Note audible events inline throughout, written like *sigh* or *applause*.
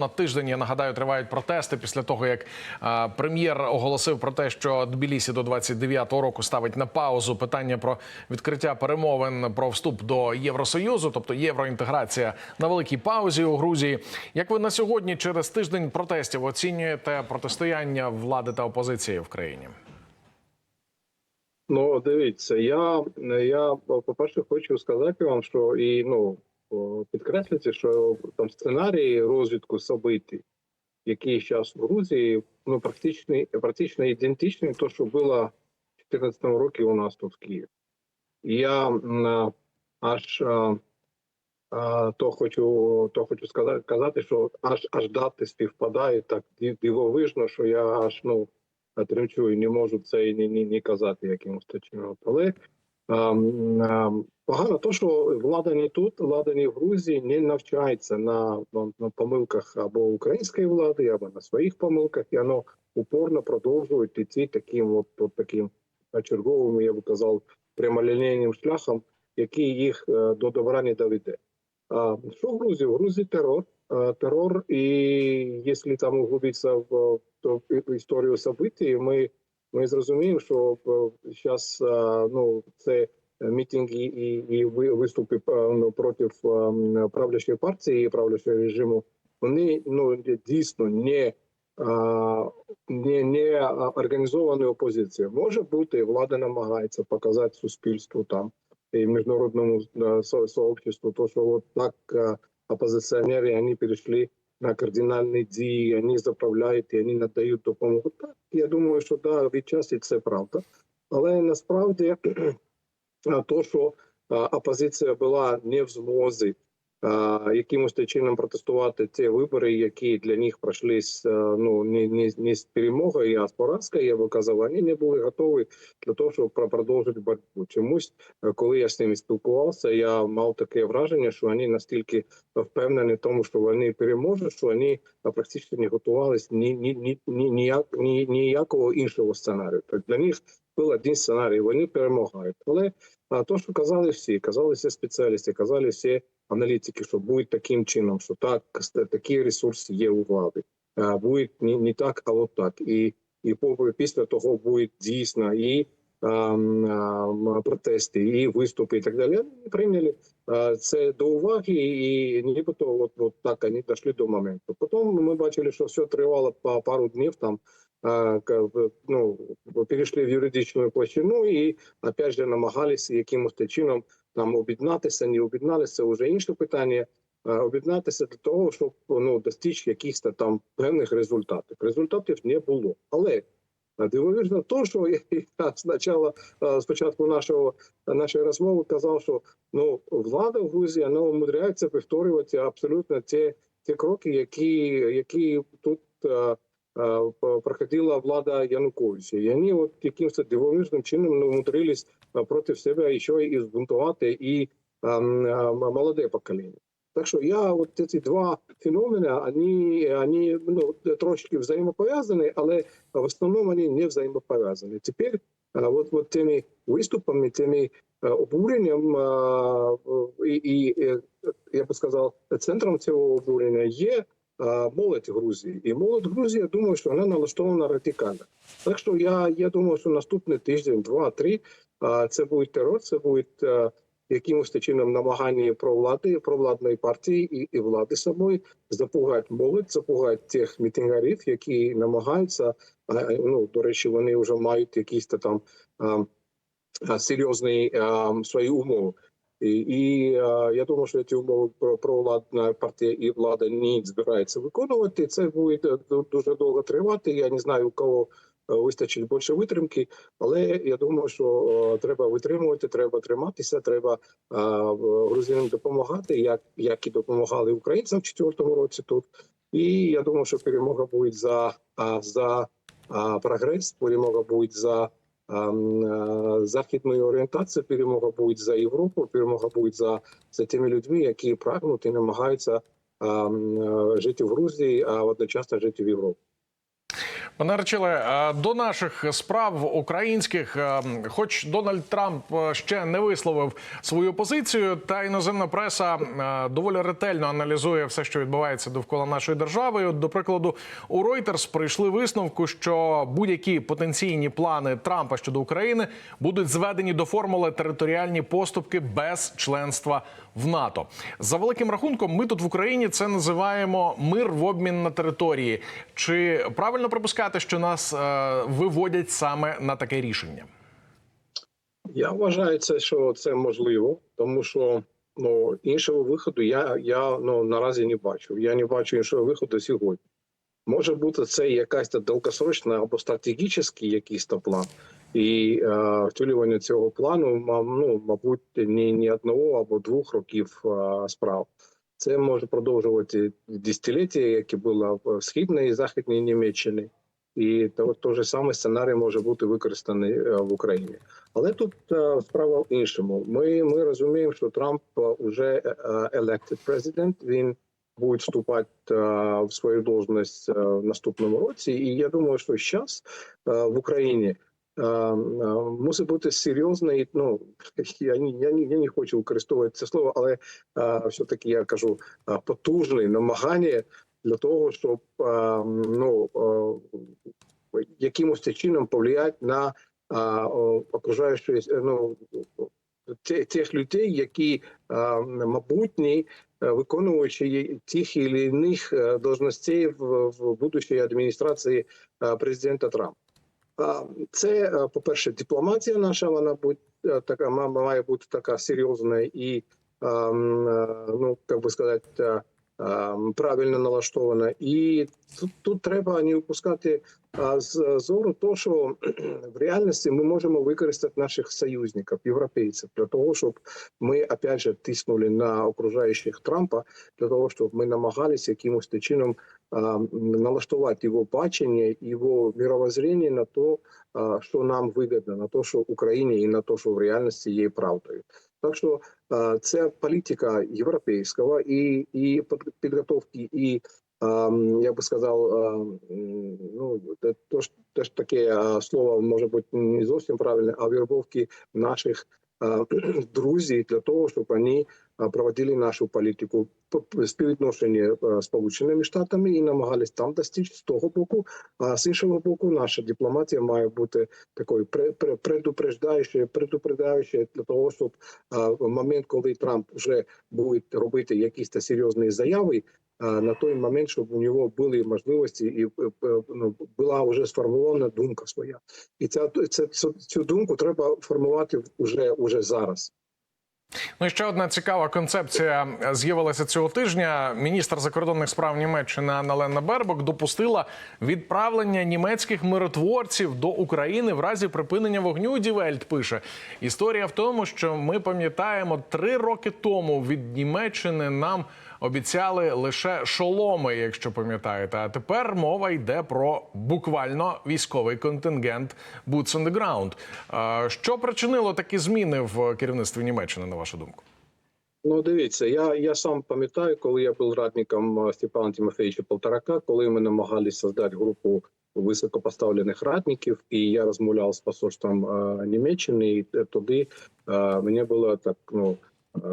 На тиждень я нагадаю, тривають протести після того, як е, прем'єр оголосив про те, що Тбілісі до 29-го року ставить на паузу питання про відкриття перемовин про вступ до Євросоюзу, тобто євроінтеграція на великій паузі у Грузії. Як ви на сьогодні, через тиждень протестів, оцінюєте протистояння влади та опозиції в країні? Ну, дивіться, я, я по-перше, хочу сказати вам, що і ну о, підкреслити, що там сценарії розвитку событий, які зараз в Грузії, ну практично, практично ідентичні то, що було в 2014 році у нас тут в Києві. Я аж а, а, то хочу, то хочу сказати, казати, що аж аж дати співпадають так дивовижно, що я аж ну тремчу і не можу це ні, ні, ні казати якимось чином. Але ем, ем, погано то, що влада не тут, влада не в Грузії не навчається на, на, на помилках або української влади, або на своїх помилках, і воно упорно продовжує йти таким от, от таким е, черговим, я би казав, прямолінійним шляхом, який їх е, до добра не доведе. А, що в Грузії? В Грузії терор. Е, Терор, і якщо там углубитися в то історію событий, ми, ми зрозуміємо, що зараз ну, це мітинги і, і ви- виступи е, проти е, правлячої партії і правлячого режиму, вони ну, дійсно не, а, не, не організовані опозицією. Може бути, влада намагається показати суспільству там і міжнародному е, сообществу, то, що от так е, опозиціонери вони перейшли на кардинальні дії, вони заправляють вони надають допомогу. Так, я думаю, що да, відчасті це правда. Але насправді то, що опозиція була не в змозі якимось чином протестувати ті вибори, які для них пройшли з ну не, не, не з перемогою, а з поразкою, я би казав, вони не були готові для того, щоб про- продовжити боротьбу. Чомусь, е, коли я з ними спілкувався, я мав таке враження, що вони настільки впевнені в тому, що вони переможуть, що вони а, практично не готувалися ні, ні, ні, ні, ніяк, ні, ніякого іншого сценарію. Так для них був один сценарій, вони перемагають. Але а, то, що казали всі, казали всі спеціалісти, казали всі аналітики, що буде таким чином, що так, такі ресурси є у влади. А, буде не, не так, а от так. І, і після того буде дійсно і ам, ам, протести, і виступи, і так далі. Вони прийняли а, це до уваги, і нібито от, от так вони дійшли до моменту. Потім ми бачили, що все тривало пару днів там. Ну, перейшли в юридичну площину і опять же намагалися якимось чином там об'єднатися, не об'єдналися, це вже інше питання. Об'єднатися для того, щоб ну достичь якихось там певних результатів. Результатів не було. Але дивовижно, то що *laughs* я спочатку, спочатку нашого нашої розмови казав, що ну влада в Грузії вона умудряється повторювати абсолютно ті, ті кроки, які, які тут. Е, проходила влада Януковича. І вони от якимось дивовижним чином ну, умудрились е, проти себе ще і збунтувати і ем, молоде покоління. Так що я от ці два феномени, вони, вони ну, трошки взаємопов'язані, але в основному вони не взаємопов'язані. Тепер е, от, от тими виступами, тими обуренням і, і я би сказав, центром цього обурення є молодь Грузії. І молодь Грузії, я думаю, що вона налаштована радикально. Так що я, я думаю, що наступний тиждень, два-три, е, це буде терор, це буде е, якимось чином намагання про влади, провладної партії і, і влади самої запугати молодь, запугати тих мітингарів, які намагаються. е, Ну до речі, вони вже мають якісь та там е, е, серйозні е, свої умови. І, і е, я думаю, що ці умови про провладна партія і влада не збирається виконувати. Це буде дуже довго тривати. Я не знаю, у кого е, вистачить більше витримки, але я думаю, що е, треба витримувати, треба триматися, треба е, грузинам допомагати, як, як і допомагали українцям в четвертому році тут. І я думаю, що перемога буде за, за прогрес, перемога буде за західної орієнтації, перемога буде за Європу, перемога буде за, за тими людьми, які прагнуть і намагаються е, жити в Грузії, а одночасно жити в Європі. Пане Речиле, е, до наших справ українських, е, хоч Дональд Трамп е, ще не висловив свою позицію, та іноземна преса доволі ретельно аналізує все, що відбувається довкола нашої держави. До прикладу, у Reuters прийшли висновку, що будь-які потенційні плани Трампа щодо України будуть зведені до формули територіальні поступки без членства в НАТО. За великим рахунком, ми тут в Україні це називаємо мир в обмін на території. Чи правильно припускати, що нас е, виводять саме на таке рішення? Я вважаю, це, що це можливо, тому що ну іншого виходу я, я ну наразі не бачу. Я не бачу іншого виходу сьогодні. Може бути, це якась та довгосрочна або стратегічний якийсь то план, і е, втілювання цього плану, ну, мабуть, не, не одного або двох років е, справ. Це може продовжувати десятиліття, яке було в східній і західній Німеччині, і то, той же самий сценарій може бути використаний е, в Україні. Але тут е, справа в іншому. Ми, ми розуміємо, що Трамп вже е, elected president, Він буде вступати в свою должність в наступному році. І я думаю, що зараз в Україні мусить бути серйозний. Ну *laughs* я ні- я, ні- я не хочу використовувати це слово, але е, все таки я кажу е, потужний намагання для того, щоб е, ну е, якимось чином повлияти на а, о, окружаючої ну тих людей, які мабутні е, виконуючи тих і інших е, должностей в, будущій адміністрації е, президента Трампа. Це, е, по-перше, дипломатія наша, вона будь е, така має бути така серйозна і ем, е, ну як би сказати, е, правильно налаштована. І тут, тут треба не випускати з зору то, що *clears throat* в реальності ми можемо використати наших союзників, європейців, для того, щоб ми опять же тиснули на окружаючих Трампа, для того, щоб ми намагалися якимось чином налаштувати його бачення, його мировоззрення на то, що нам вигідно, на то, що Україні і на то, що в реальності є правдою. Так що а, це політика європейського і, і підготовки і я би сказав, ам, ну то теж таке а, слово може бути не зовсім правильне, а вірбовки наших *clears throat* друзів для того, щоб вони проводили нашу політику п- співвідношення Сполученими Штатами і намагались там достичь з того боку. А з іншого боку, наша дипломатія має бути такою пре- пре- предупреждаючою, предупреждаючою для того, щоб в момент, коли Трамп вже буде робити якісь серйозні заяви, а, на той момент, щоб у нього були можливості, і е, е, ну, була вже сформована думка своя, і ця це, цю думку треба формувати вже, вже зараз. Ну і ще одна цікава концепція з'явилася цього тижня. Міністр закордонних справ Німеччини Анна-Лена Бербок допустила відправлення німецьких миротворців до України в разі припинення вогню. Дівельт пише історія в тому, що ми пам'ятаємо три роки тому від Німеччини нам. Обіцяли лише шоломи, якщо пам'ятаєте. А тепер мова йде про буквально військовий контингент Boots on the ground. Що причинило такі зміни в керівництві Німеччини, на вашу думку? Ну, дивіться, я, я сам пам'ятаю, коли я був радником Степана Тимофеевича Полторака, коли ми намагалися создати групу високопоставлених радників, і я розмовляв з посольством е, Німеччини, і туди е, мені було так ну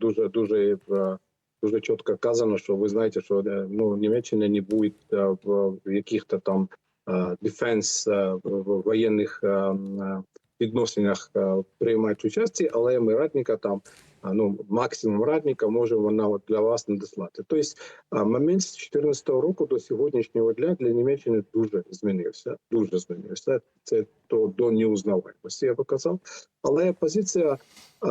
дуже дуже. е, Дуже чітко казано, що ви знаєте, що е, ну Німеччина не буде е, в, яких-то там дефенс в воєнних е, відносинах приймати участь, але ми радника там ну максимум радника може вона от для вас надіслати. Тобто момент з 2014 року до сьогоднішнього дня для Німеччини дуже змінився. Дуже змінився. Це то до неузнаваємості, я би казав. Але позиція а,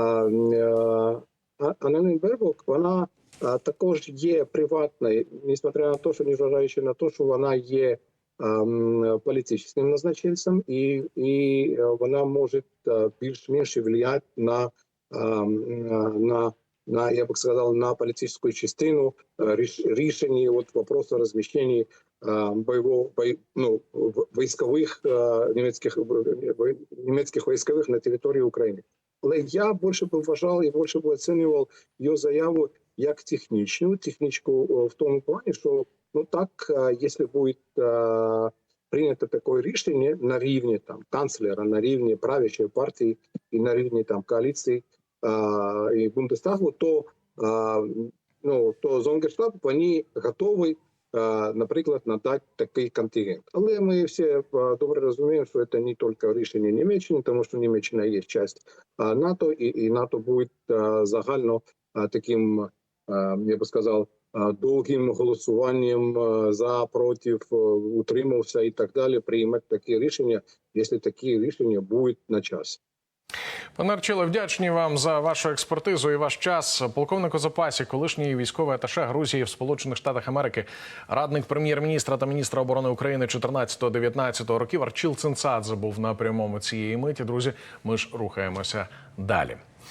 а, Анани Бербок, вона а, також є приватною, несмотря на те, що незважаючи на те, що вона є ем, політичним назначенцем, і, і е, вона може е, більш-менш впливати на ем, на, на, я бы сказал, на политическую частину э, реш- решений вот вопроса размещения э, боевого, бой, ну, в- войсковых э, немецких, э, немецких войскових на території України. Але я більше б вважав і більше б оцінював його заяву як технічну, технічку е, в тому плані, що ну так, е, якщо буде е, прийнято таке рішення на рівні там канцлера, на рівні правлячої партії і на рівні там коаліції а, і Бундестагу, то ну то Зонгерштаб вони готові, наприклад, надати такий контингент. Але ми всі добре розуміємо, що це не тільки рішення Німеччини, тому що Німеччина є часть НАТО, і, і НАТО буде загально таким, я би сказав, довгим голосуванням за проти утримався і так далі. Приймати такі рішення, якщо такі рішення будуть на час. Пане Арчиле, вдячні вам за вашу експертизу і ваш час. Полковник запасі, колишній військовий аташе Грузії в Сполучених Штатах Америки, радник прем'єр-міністра та міністра оборони України 14-19 років. Арчил Цинцадзе був на прямому цієї миті. Друзі, ми ж рухаємося далі.